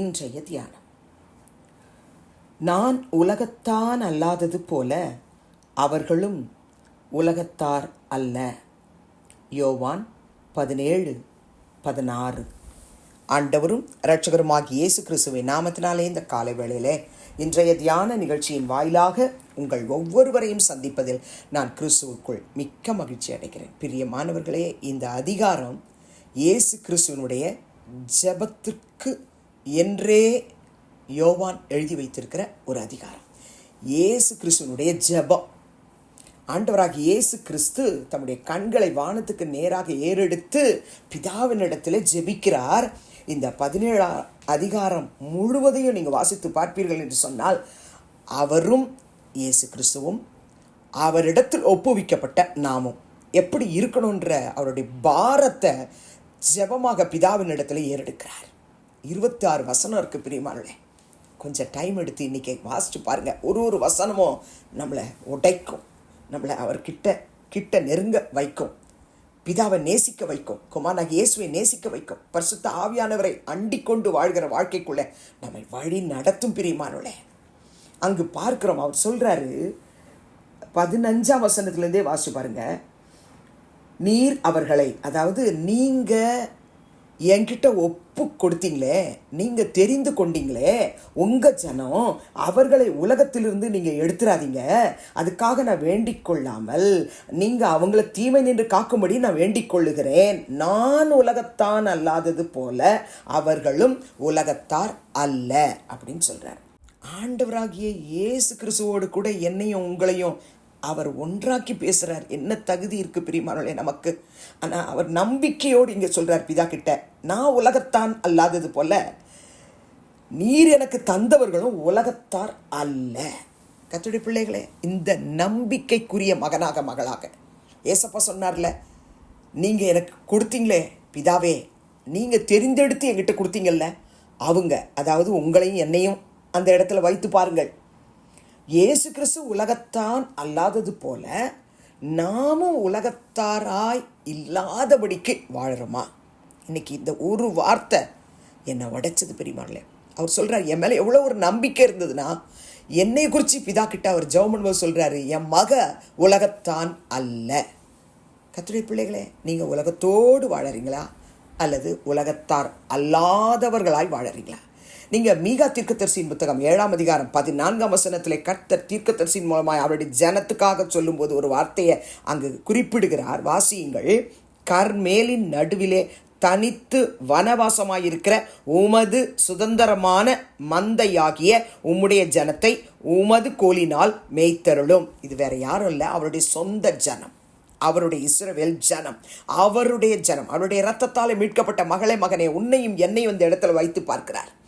இன்றைய தியானம். நான் உலகத்தான் அல்லாதது போல அவர்களும் உலகத்தார் அல்ல. யோவான் பதினேழு பதினாறு. ஆண்டவரும் இரட்சகருமாகி இயேசு கிறிஸ்துவின் நாமத்தினாலே இந்த காலை வேளையிலே இன்றைய தியான நிகழ்ச்சியின் வாயிலாக உங்கள் ஒவ்வொருவரையும் சந்திப்பதில் நான் கிறிஸ்துவுக்குள் மிக்க மகிழ்ச்சி அடைகிறேன். பிரியமானவர்களே இந்த அதிகாரம் இயேசு கிறிஸ்துவனுடைய ஜெபத்திற்கு என்றே யோவான் எழுதி வைத்திருக்கிற ஒரு அதிகாரம். இயேசு கிறிஸ்துவனுடைய ஜெபம். ஆண்டவராக இயேசு கிறிஸ்து தம்முடைய கண்களை வானத்துக்கு நேராக ஏறெடுத்து பிதாவினிடத்தில் ஜெபிக்கிறார். இந்த பதினேழாம் அதிகாரம் முழுவதையும் நீங்கள் வாசித்து பார்ப்பீர்கள் என்று சொன்னால் அவரும் இயேசு கிறிஸ்துவும் அவரிடத்தில் ஒப்புவிக்கப்பட்ட நாமும். எப்படி இருக்கணுன்ற அவருடைய பாரத்தை ஜெபமாக பிதாவின் இடத்துல ஏறெடுக்கிறார். இருபத்தாறு வசனம் இருக்குது பிரியமானே கொஞ்சம் டைம் எடுத்து இன்றைக்கி வாசித்து பாருங்கள் ஒரு ஒரு வசனமும் நம்மளை உடைக்கும். நம்மளை அவர்கிட்ட கிட்ட நெருங்க வைக்கும். பிதாவை நேசிக்க வைக்கும். குமாரனாக இயேசுவை நேசிக்க வைக்கும். பரிசுத்த ஆவியானவரை அண்டிக்கொண்டு வாழ்கிற வாழ்க்கைக்குள்ளே நம்மை வழி நடத்தும் பிரியமானவளே அங்கு பார்க்குறோம் அவர் சொல்கிறாரு பதினஞ்சாம் வசனத்துலேருந்தே வாசிச்சு பாருங்க. நீர் அவர்களை அதாவது நீங்கள் என்கிட்ட ஒப்பு கொடுத்தீங்களே நீங்கள் தெரிந்து கொண்டீங்களே உங்கள் ஜனம் அவர்களை உலகத்திலிருந்து நீங்கள் எடுத்துடாதீங்க அதுக்காக நான் வேண்டிக் கொள்ளாமல் நீங்கள் அவங்கள தீமை நின்று காக்கும்படி நான் வேண்டிக் கொள்ளுகிறேன். நான் உலகத்தான் அல்லாதது போல அவர்களும் உலகத்தார் அல்ல அப்படின்னு சொல்கிறார் ஆண்டவராகிய இயேசு கிறிஸ்துவோடு கூட என்னையும் உங்களையும் அவர் ஒன்றாக்கி பேசுகிறார் என்ன தகுதி இருக்கு பிரியமானவளே நமக்கு? ஆனால் அவர் நம்பிக்கையோடு இங்கே சொல்கிறார் பிதா கிட்ட நான் உலகத்தான் அல்லாதது போல நீர் எனக்கு தந்தவர்களும் உலகத்தார் அல்ல. கத்துடைய பிள்ளைகளே இந்த நம்பிக்கைக்குரிய மகனாக மகளாக. ஏசப்பா சொன்னார்ல நீங்கள் எனக்கு கொடுத்தீங்களே பிதாவே நீங்கள் தெரிந்தெடுத்து என்கிட்ட கொடுத்தீங்கல்ல அவங்க அதாவது உங்களையும் என்னையும் அந்த இடத்துல வைத்து பாருங்கள். இயேசு கிறிஸ்து உலகத்தான் அல்லாதது போல நாமும் உலகத்தாராய் இல்லாதபடிக்கு வாழறோமா? இன்னைக்கு இந்த ஒரு வார்த்தை என்னை உடைச்சது பெரியமாடல அவர் சொல்கிறார் என் மேலே எவ்வளோ ஒரு நம்பிக்கை இருந்ததுன்னா என்னை குறித்து பிதா கிட்ட அவர் ஜெவமன் சொல்கிறாரு என் மக உலகத்தான் அல்ல. கத்துடைய பிள்ளைகளே நீங்கள் உலகத்தோடு வாழறீங்களா? அல்லது உலகத்தார் அல்லாதவர்களாய் வாழறீங்களா? நீங்கள் மீகா தீர்க்கதரிசியின் புத்தகம் ஏழாம் அதிகாரம் பதினான்காம் வசனத்தில் கர்த்தர் தீர்க்கதரிசியின் மூலமாக அவருடைய ஜனத்துக்காக சொல்லும்போது ஒரு வார்த்தையை அங்கு குறிப்பிடுகிறார். வாசியுங்கள். கர்மேலின் நடுவிலே தனித்து வனவாசமாயிருக்கிற உமது சுதந்திரமான மந்தையாகிய உம்முடைய ஜனத்தை உமது கோலினால் மேய்த்தருளும். இது வேற யாரும் இல்லை. அவருடைய சொந்த ஜனம். அவருடைய இஸ்ரவேல் ஜனம். அவருடைய ஜனம். அவருடைய ரத்தத்தால் மீட்கப்பட்ட மகளே மகனே உன்னையும் என்னையும் இந்த இடத்துல வைத்து பார்க்கிறார்.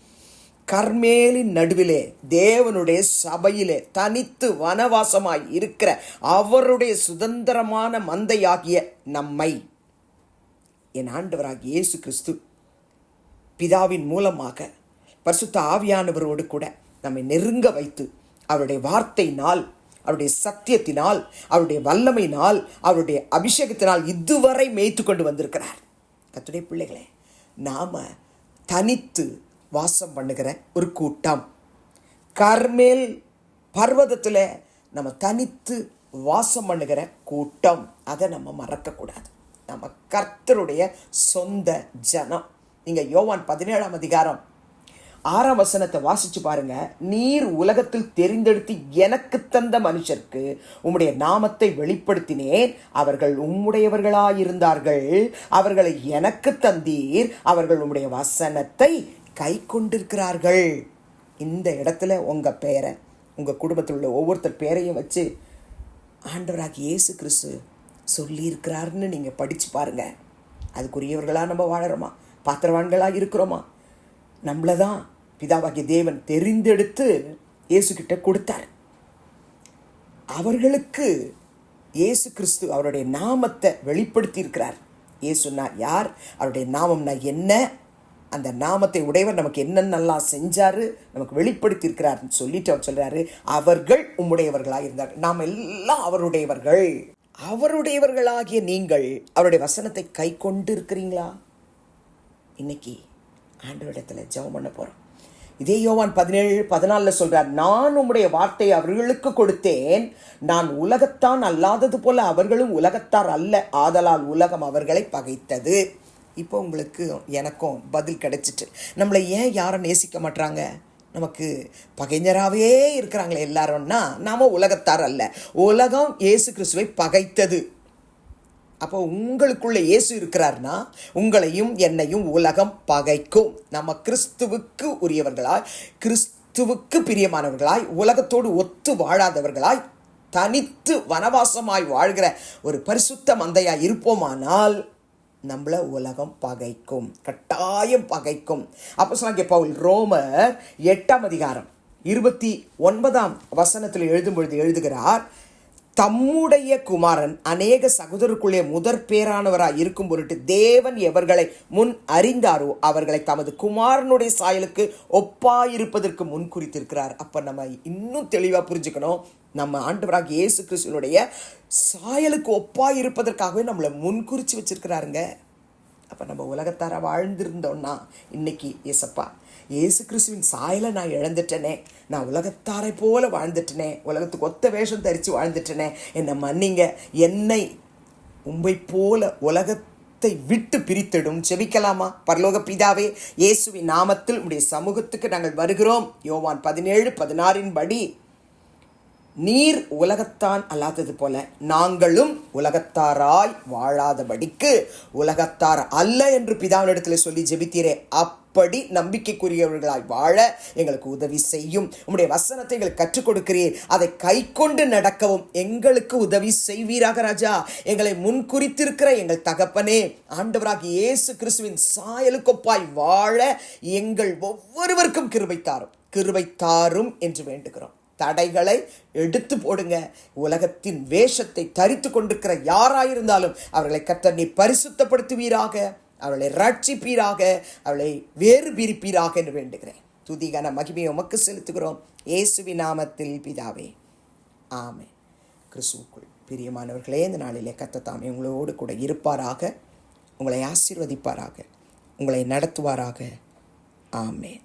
கர்மேலின் நடுவிலே தேவனுடைய சபையிலே தனித்து வனவாசமாய் இருக்கிற அவருடைய சுதந்திரமான மந்தையாகிய நம்மை. என் ஆண்டவராகிய இயேசு கிறிஸ்து பிதாவின் மூலமாக பரிசுத்த ஆவியானவரோடு கூட நம்மை நெருங்க வைத்து அவருடைய வார்த்தையினால் அவருடைய சத்தியத்தினால் அவருடைய வல்லமையினால் அவருடைய அபிஷேகத்தினால் இதுவரை மேய்த்து கொண்டு வந்திருக்கிறார். கத்துடைய பிள்ளைகளே நாம் தனித்து வாசம் பண்ணுகிற ஒரு கூட்டம். கர்மேல் பர்வதத்தில் நம்ம தனித்து வாசம் பண்ணுகிற கூட்டம். அதை நம்ம மறக்கக்கூடாது. நம்ம கர்த்தருடைய சொந்த ஜனம். நீங்கள் யோவான் பதினேழாம் அதிகாரம் ஆறாம் வசனத்தை வாசித்து பாருங்க. நீர் உலகத்தில் தெரிந்தெடுத்து எனக்கு தந்த மனுஷருக்கு உம்முடைய நாமத்தை வெளிப்படுத்தினேன். அவர்கள் உம்முடையவர்களாயிருந்தார்கள். அவர்களை எனக்கு தந்தீர். அவர்கள் உம்முடைய வசனத்தை கை கொண்டிருக்கிறார்கள் இந்த இடத்துல உங்கள் பேரை உங்கள் குடும்பத்தில் உள்ள ஒவ்வொருத்தர் பேரையும் வச்சு ஆண்டவராக இயேசு கிறிஸ்து சொல்லியிருக்கிறாருன்னு நீங்கள் படித்து பாருங்கள் அதுக்குரியவர்களாக நம்ம வாழறோமா? பாத்திரவான்களாக இருக்கிறோமா? நம்மளை தான் பிதாவாகிய தேவன் தெரிந்தெடுத்து இயேசுக்கிட்ட கொடுத்தார். அவர்களுக்கு இயேசு கிறிஸ்து அவருடைய நாமத்தை வெளிப்படுத்தி இருக்கிறார் இயேசுனா யார்? அவருடைய நாமம்னா என்ன? அந்த நாமத்தை உடையவர் நமக்கு என்னென்னலாம் செஞ்சாரு நமக்கு வெளிப்படுத்தியிருக்கிறாருன்னு சொல்லிட்டு அவர் சொல்கிறாரு அவர்கள் உம்முடையவர்களாக இருந்தார் நாம் எல்லாம் அவருடையவர்கள். அவருடையவர்களாகிய நீங்கள் அவருடைய வசனத்தை கை கொண்டு இருக்கிறீங்களா இன்னைக்கு ஆண்டவரிடத்துல ஜெபம் பண்ண போகிறோம் இதே யோவான் பதினேழு பதினாலில் சொல்கிறார் நான் உம்முடைய வார்த்தையை அவர்களுக்கு கொடுத்தேன். நான் உலகத்தான் அல்லாதது போல அவர்களும் உலகத்தார் அல்ல. ஆதலால் உலகம் அவர்களை பகைத்தது. இப்போ உங்களுக்கு எனக்கும் பதில் கிடைச்சிட்டு. நம்மளை ஏன் யாரும் நேசிக்க மாட்றாங்க? நமக்கு பகைஞராகவே இருக்கிறாங்களே எல்லாரும்னா நாம உலகத்தார் அல்ல. உலகம் இயேசு கிறிஸ்துவை பகைத்தது. அப்போ உங்களுக்குள்ள இயேசு இருக்கிறார்னா உங்களையும் என்னையும் உலகம் பகைக்கும். நம்ம கிறிஸ்துவுக்கு உரியவர்களாய் கிறிஸ்துவுக்கு பிரியமானவர்களாய் உலகத்தோடு ஒத்து வாழாதவர்களாய் தனித்து வனவாசமாய் வாழ்கிற ஒரு பரிசுத்த மந்தையாய் இருப்போமானால் நம்மளை உலகம் பகைக்கும் கட்டாயம் பகைக்கும். அப்போ சொன்னாங்க பவுல் ரோமர் எட்டாம் அதிகாரம் இருபத்தி ஒன்பதாம் வசனத்தில் எழுதும் பொழுது எழுதுகிறார் தம்முடைய குமாரன் அநேக சகோதரருக்குள்ளே முதற் பேரானவராக இருக்கும் பொருட்டு தேவன் எவர்களை முன் அறிந்தாரோ அவர்களை தமது குமாரனுடைய சாயலுக்கு ஒப்பாயிருப்பதற்கு முன் குறித்திருக்கிறார். அப்போ நம்ம இன்னும் தெளிவாக புரிஞ்சுக்கணும். நம்ம ஆண்டவராக இயேசு கிறிஸ்துவனுடைய சாயலுக்கு ஒப்பாயிருப்பதற்காகவே நம்மளை முன்குறித்து வச்சிருக்கிறாருங்க. அப்போ நம்ம உலகத்தார வாழ்ந்திருந்தோன்னா இன்னைக்கு ஏசப்பா இயேசு கிறிஸ்துவின் சாயலை நான் இழந்துட்டேனே. நான் உலகத்தாரை போல வாழ்ந்துட்டேனே. உலகத்துக்கு ஒத்த வேஷம் தரித்து வாழ்ந்துட்டேனே. என்னை மன்னிங்க. என்னை உம்பை போல உலகத்தை விட்டு பிரித்திடும். செபிக்கலாமா? பரலோக பிதாவே இயேசுவின் நாமத்தில் உடைய சமூகத்துக்கு நாங்கள் வருகிறோம். யோவான் பதினேழு பதினாறின் படி. நீர் உலகத்தான் அல்லாதது போல நாங்களும் உலகத்தாராய் வாழாதபடிக்கு உலகத்தார் அல்ல என்று பிதாவினிடத்தில் சொல்லி ஜெபித்தீரே. அப்படி நம்பிக்கைக்குரியவர்களாய் வாழ எங்களுக்கு உதவி செய்யும். உங்களுடைய வசனத்தை எங்களுக்கு கற்றுக் கொடுக்கிறீர். அதை கை கொண்டு நடக்கவும் எங்களுக்கு உதவி செய்வீராக ராஜா. எங்களை முன்குறித்திருக்கிற எங்கள் தகப்பனே ஆண்டவராக இயேசு கிறிஸ்துவின் சாயலுக்கொப்பாய் வாழ எங்கள் ஒவ்வொருவருக்கும் கிருபை தாரும். கிருபை தாரும் என்று வேண்டுகிறோம். தடைகளை எடுத்து போடுங்க. உலகத்தின் வேஷத்தை தரித்து கொண்டிருக்கிற யாராயிருந்தாலும் அவர்களை கத்த நீ பரிசுத்தப்படுத்துவீராக அவளை ரட்சிப்பீராக அவளை வேறு பிரிப்பீராக என்று வேண்டுகிறேன். துதிகன மகிமையை உமக்கு செலுத்துகிறோம். இயேசுவி நாமத்தில் பிதாவே. ஆமே கிறிஸ்துவுக்குள் பிரியமானவர்களே இந்த நாளிலே கத்தத்தாமே உங்களோடு கூட இருப்பாராக உங்களை ஆசீர்வதிப்பாராக உங்களை நடத்துவாராக. ஆமேன்.